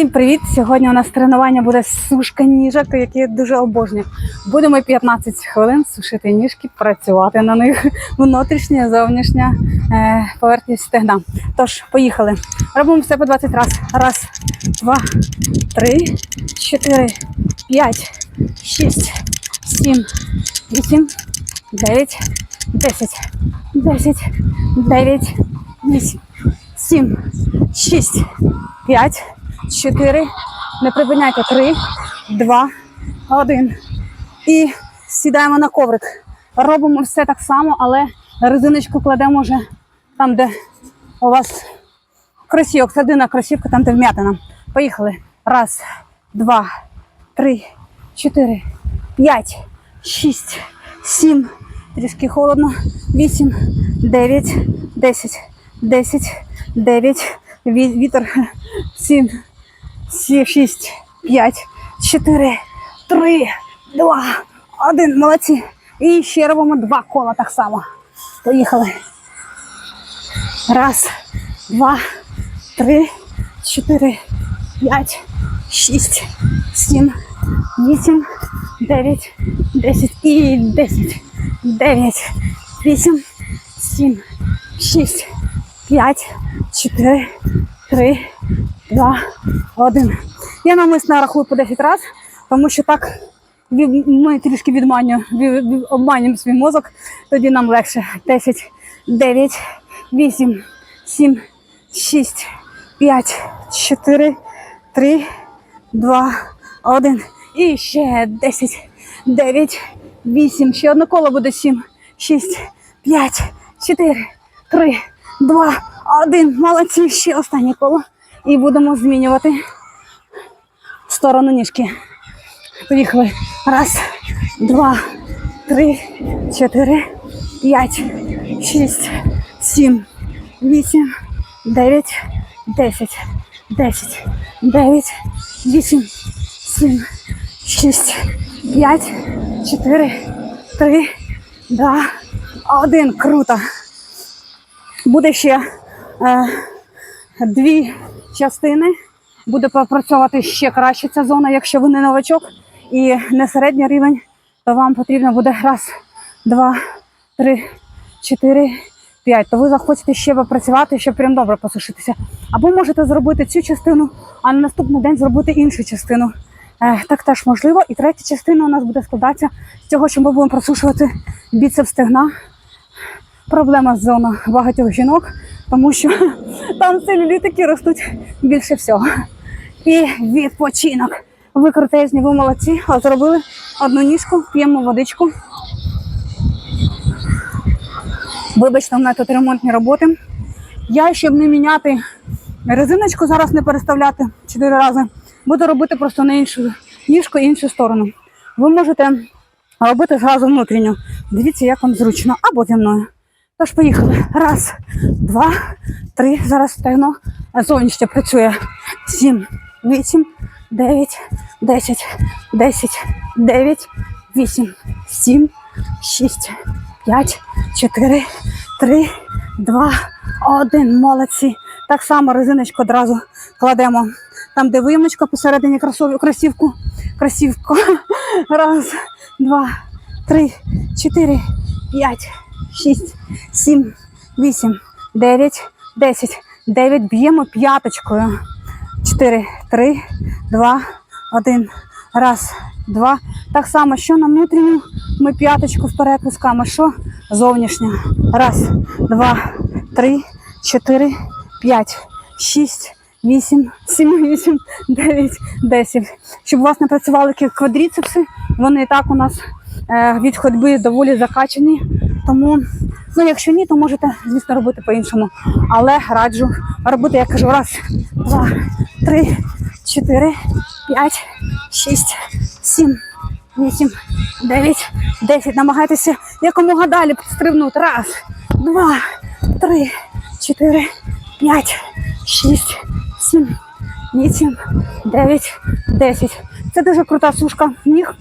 Всім привіт! Сьогодні у нас тренування буде сушка ніжок, які я дуже обожнюю. Будемо 15 хвилин сушити ніжки, працювати на них внутрішня, зовнішня е, поверхність стегна. Тож, поїхали. Робимо все по 20 разів. Раз, два, три, чотири, п'ять, шість, сім, вісім, дев'ять, десять, десять, дев'ять, вісім, сім, шість, п'ять. Чотири. Не припиняйте. Три, два, один. І сідаємо на коврик. Робимо все так само, але резиночку кладемо вже там, де у вас кросівок, садина кросівка, там, де вм'ятина. Поїхали. Раз, два, три, чотири, п'ять, шість, сім. Трішки холодно. Вісім, дев'ять, десять, десять, дев'ять. Вітер. Сім, сім, шість, п'ять, чотири, три, два, один. Молодці. І ще робимо два кола так само. Поїхали. Раз, два, три, чотири, п'ять, шість, сім, вісім, дев'ять, десять і десять, дев'ять, вісім, сім, шість, п'ять, чотири, три, два, один. Я намисно рахую по 10 разів, тому що так ми трішки відманюємо, від- від- обманюємо свій мозок, тоді нам легше. 10, 9, 8, 7, 6, 5, 4, 3, 2, 1. І ще 10, 9, 8. Ще одне коло буде 7, 6, 5, 4, 3, 2, 1. Молодці. Ще останнє коло. І будемо змінювати сторону ніжки. Поїхали. Раз, два, три, чотири, п'ять, шість, сім, вісім, дев'ять, десять, десять, дев'ять, вісім, сім, шість, п'ять, чотири, три, два, один. Круто. Буде ще е, дві частини. Буде попрацьовувати ще краще ця зона, якщо ви не новачок і не середній рівень, то вам потрібно буде раз, два, три, чотири, п'ять. То ви захочете ще попрацювати, щоб прям добре посушитися. Або можете зробити цю частину, а на наступний день зробити іншу частину. Е, так теж можливо. І третя частина у нас буде складатися з цього, що ми будемо просушувати біцеп стегна. Проблема з зоною багатьох жінок, тому що там целюлітики ростуть більше всього. І відпочинок. Ви крутезні, ви молодці. А зробили одну ніжку, п'ємо водичку. Вибачте, у мене тут ремонтні роботи. Я, щоб не міняти резиночку, зараз не переставляти чотири рази, буду робити просто на іншу ніжку і іншу сторону. Ви можете робити зразу внутрішню. Дивіться, як вам зручно, або зі мною. Тож поїхали. Раз, два, три. Зараз стегно зовнішнє працює. Сім, вісім, дев'ять, десять, десять, дев'ять, вісім, сім, шість, п'ять, чотири, три, два, один. Молодці. Так само резиночку одразу кладемо там, де виємочка посередині кросові, кросівку. Кросівку. Раз, два, три, чотири, п'ять, шість, сім, вісім, дев'ять, десять. Дев'ять б'ємо п'яточкою. Чотири, три, два, один. Раз, два. Так само, що на внутрішню, ми п'яточку вперед пускаємо. Що зовнішня. Раз, два, три, чотири, п'ять, шість, вісім, сім, вісім, дев'ять, десять. Щоб у вас не працювали квадріцепси, вони і так у нас е, від ходьби доволі закачані. Тому, ну якщо ні, то можете, звісно, робити по-іншому. Але раджу робити, я кажу, раз, два, три, чотири, п'ять, шість, сім, вісім, дев'ять, десять. Намагайтеся якомога далі стрибнути. Раз, два, три, чотири, п'ять, шість, сім, вісім, дев'ять, десять. Це дуже крута сушка ніг.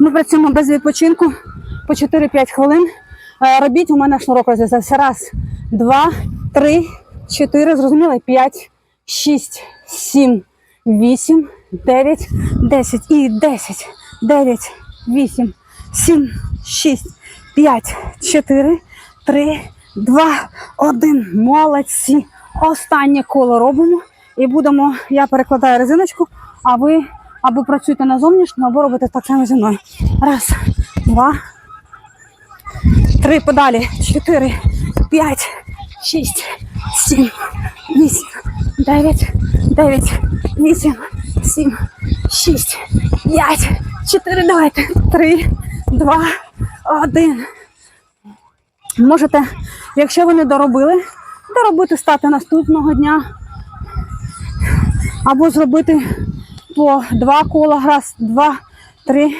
Ми працюємо без відпочинку по 4-5 хвилин. Е, Робіть у мене шнурок розв'язався. Раз, два, три, чотири, зрозуміли? П'ять, шість, сім, вісім, дев'ять, десять. І десять, дев'ять, вісім, сім, шість, п'ять, чотири, три, два, один. Молодці. Останнє коло робимо. І будемо, я перекладаю резиночку, а ви або працюєте на зовнішньому, або робите так само зі мною. Раз, два, три подалі, чотири, п'ять, шість, сім, вісім, дев'ять, дев'ять, вісім, сім, шість, п'ять, чотири, давайте, три, два, один. Можете, якщо ви не доробили, доробити стати наступного дня. Або зробити по два кола, раз, два, три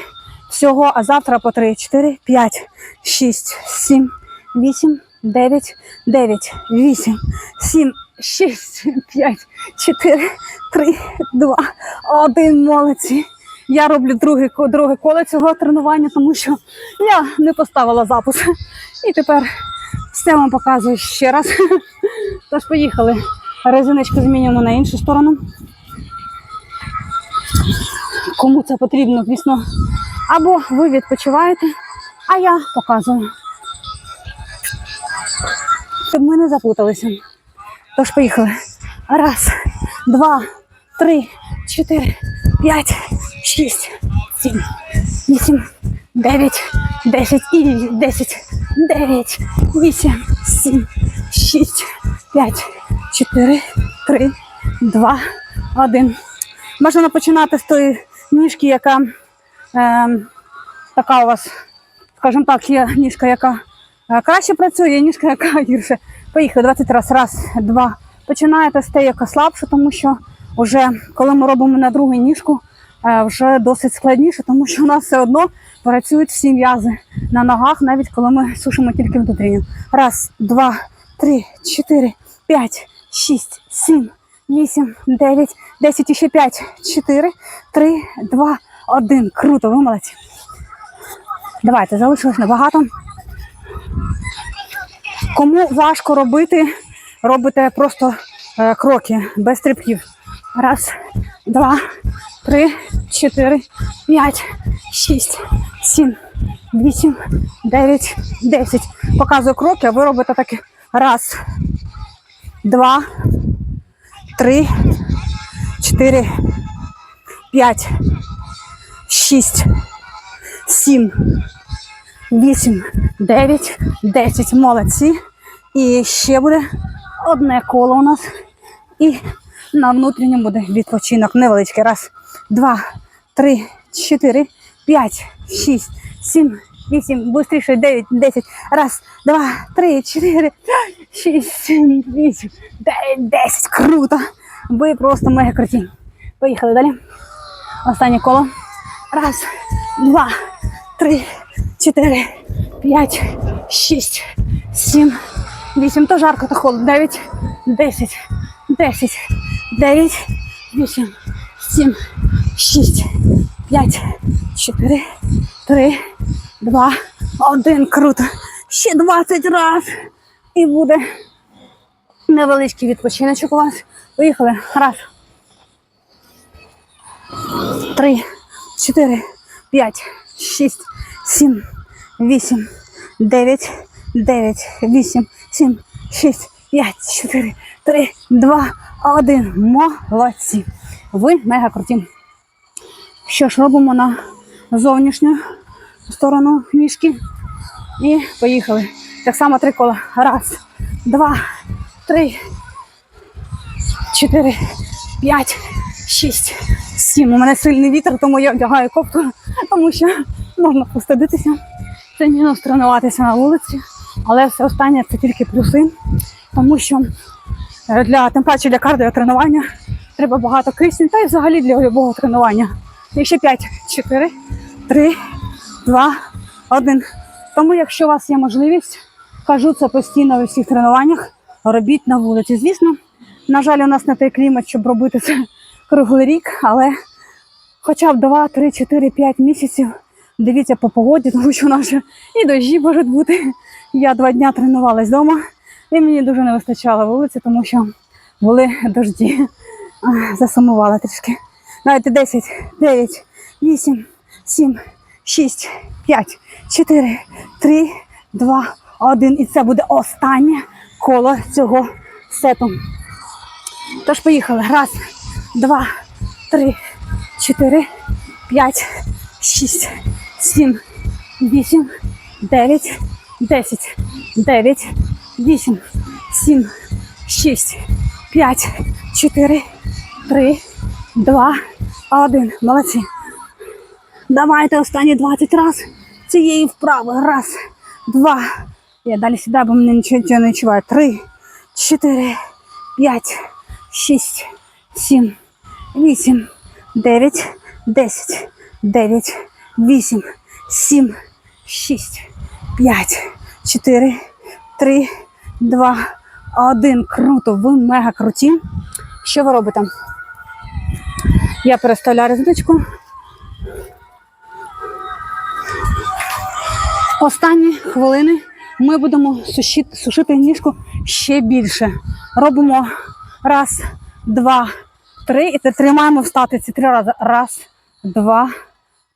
всього, а завтра по три, чотири, п'ять, шість, сім, вісім, дев'ять, дев'ять, вісім, сім, шість, п'ять, чотири, три, два, один. Молодці. Я роблю друге, друге коло цього тренування, тому що я не поставила запис. І тепер все вам показую ще раз. Тож поїхали. Резиночку змінюємо на іншу сторону. Кому це потрібно, звісно. Або ви відпочиваєте, а я показую. Щоб ми не запуталися. Тож поїхали. Раз, два, три, чотири, п'ять, шість, сім, вісім, дев'ять, десять і десять, дев'ять, вісім, сім, шість, п'ять, чотири, три, два, один. Бажано починати з тої ніжки, яка ем, така у вас, скажімо так, є ніжка, яка е, краще працює, є ніжка, яка гірше. Поїхали 20 разів. Раз, два. Починаєте з те, яка слабше, тому що вже коли ми робимо на другу ніжку, е, вже досить складніше, тому що у нас все одно працюють всі м'язи на ногах, навіть коли ми сушимо тільки внутрішню. Раз, два, три, чотири, п'ять, шість, сім, вісім, дев'ять, десять і ще п'ять, чотири, три, два, один. Круто, ви молодці. Давайте, залишилось небагато. Кому важко робити, робите просто е, кроки без стрибків. Раз, два, три, чотири, п'ять, шість, сім, вісім, дев'ять, десять. Показую кроки, а ви робите таке. Раз, два, три, чотири, п'ять, шість, сім, вісім, дев'ять, десять. Молодці. І ще буде одне коло у нас. І на внутрішньому буде відпочинок невеличкий. Раз, два, три, чотири, п'ять, шість, сім, вісім, бистріше, дев'ять, десять. Раз, два, три, чотири, п'ять, шість, сім, вісім, дев'ять, десять. Круто. Ви просто мега круті. Поїхали далі. Останнє коло. Раз, два, три, чотири, п'ять, шість, сім, вісім. То жарко, то холодно. Дев'ять, десять, десять, дев'ять, вісім, сім, шість, п'ять, чотири, три, два, один. Круто. Ще 20 раз. І буде невеличкий відпочиночок у вас. Поїхали. Раз. Три, чотири, п'ять, шість, сім, вісім, дев'ять, дев'ять, вісім, сім, шість, п'ять, чотири, три, два, один. Молодці. Ви мега круті. Що ж, робимо на зовнішню сторону ніжки. І поїхали. Так само три кола. Раз, два, три, чотири, п'ять, шість, сім. У мене сильний вітер, тому я вдягаю кофту, тому що можна постадитися. Це мінус тренуватися на вулиці, але все останнє це тільки плюси, тому що е, для тим паче для кардіотренування треба багато кисню, та й взагалі для любого тренування. І ще 5, 4, 3, 2, 1. Тому, якщо у вас є можливість, кажу це постійно у всіх тренуваннях, робіть на вулиці. Звісно, на жаль, у нас не той клімат, щоб робити це круглий рік, але хоча б 2, 3, 4, 5 місяців дивіться по погоді, тому що у нас вже і дощі можуть бути. Я два дні тренувалась вдома, і мені дуже не вистачало вулиці, тому що були дожді. Засумувала трішки. Давайте 10, 9, 8, 7, 6, 5, 4, 3, 2, 1. І це буде останнє коло цього сету. Тож поїхали. Раз, Два, три, чотири, пять, шість, сім, вісім, 9, десять, 9, вісім, сім, 6, п'ять, чотири, три, два, один. Молодці. Давайте останні 20 раз цієї вправи. Раз, два. Я далі сідаю, бо мене нічого не чуваю. Три, чотири, п'ять, шість, сім вісім, дев'ять, десять, дев'ять, вісім, сім, шість, п'ять, чотири, три, два, один. Круто, ви мега круті. Що ви робите? Я переставляю резиночку. Останні хвилини ми будемо сушити, сушити ніжку ще більше. Робимо раз, два, три. І це тримаємо в статиці три рази. Раз, два,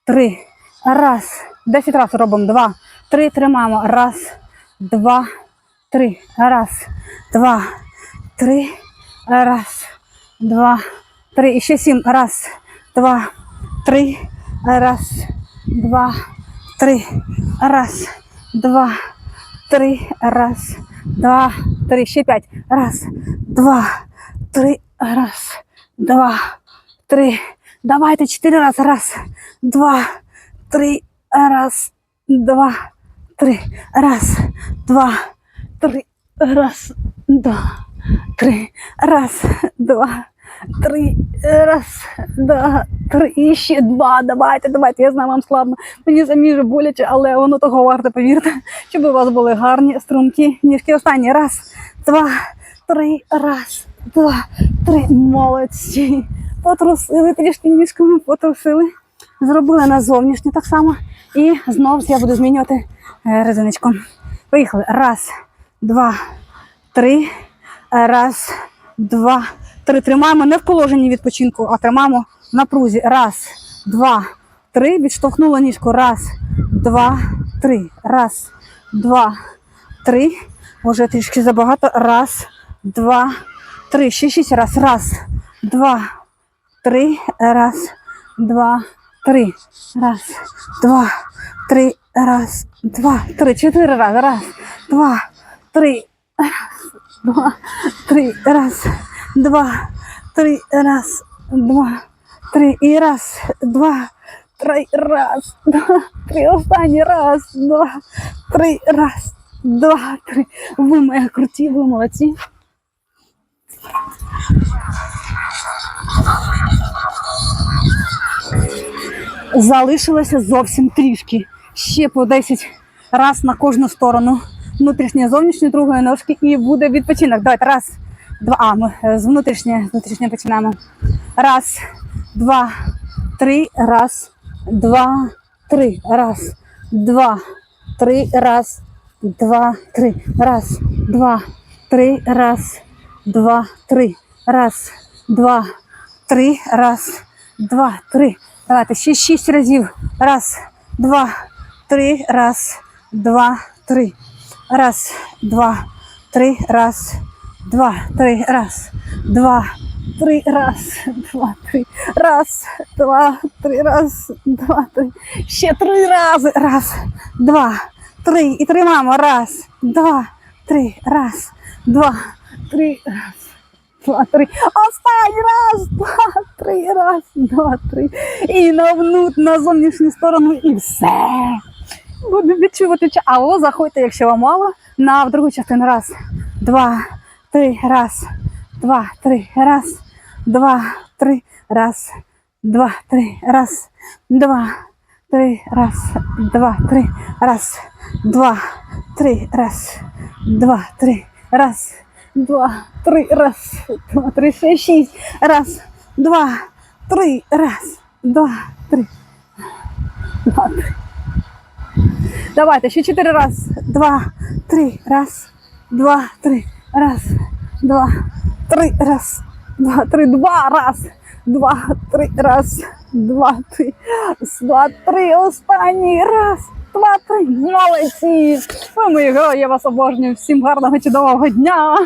три. Раз. Десять разів робимо. Два, три. Тримаємо. Раз, два, три. Раз, два, три. Раз, два, три. І ще сім. Раз, два, три. Раз, два, три. Раз, два, три. Раз, два, три. Ще п'ять. Раз, два, три. Раз, два, три. Давайте чотири рази. Раз, два, три. Раз, два, три. Раз, два, три. Раз, два, три. Раз, два, три. Раз, два, три. І ще два. Давайте, давайте. Я знаю, вам складно. Мені самі вже боляче, але воно того варте, повірте. Щоб у вас були гарні струнки. Ніжки останні. Раз, два, три. Раз, два, три. Молодці. Потрусили трішки ніжками, потрусили. Зробили на зовнішнє так само. І знову я буду змінювати е, резиночку. Поїхали. Раз, два, три. Раз, два, три. Тримаємо не в положенні відпочинку, а тримаємо в напрузі. Раз, два, три. Відштовхнула ніжку. Раз, два, три. Раз, два, три. Може трішки забагато. Раз, два, три. Ще шість раз. Раз, два, три. Раз, два, три. Раз, два, три. Раз, два, три. Чотири рази. Раз, два, три. Раз, два, три. Раз, два, три. Раз, два, три. І раз, два, три. Раз, два, три. Останній раз, два, три. Раз, два, три. Ви мої круті, ви молодці. Залишилося зовсім трішки. Ще по 10 раз на кожну сторону. Внутрішня, зовнішня, другої ножки і буде відпочинок. Давайте раз, два. А, ми е, з внутрішнє, з внутрішнє починаємо. Раз, два, три, раз, два, три, раз, два, три, раз, два, три, раз, два, три, раз, два, три, раз, два, три, раз, два, три. Давайте ще шість разів. Раз, два, три, раз, два, три. Раз, два, три, раз, два, три, раз, два, три, раз, два, три, раз, два, три, раз, два, три. Ще три рази. Раз, два, три. І тримаємо. Раз, два, три, раз, два, три, Раз. Два, три. Останній раз, два, три, раз, два, три. І на внут, на зовнішню сторону, і все. Буду відчувати ча. А о, заходьте, якщо вам мало, на в другу частину. Раз, два, три, раз, два, три, раз, два, три, раз, два, три, раз, два, три, раз, два, три, раз, два, три, раз, два, три, раз, два, три, раз, два, три, ще шість, раз, два, три, раз, два, три, два, три. Давайте ще чотири раз, два, три, раз, два, три, раз, два, три, раз, два, три, два, раз, два, три, раз, два, три, два, три, останній раз, молодці. Ви мої герої, я вас обожнюю. Всім гарного чудового дня.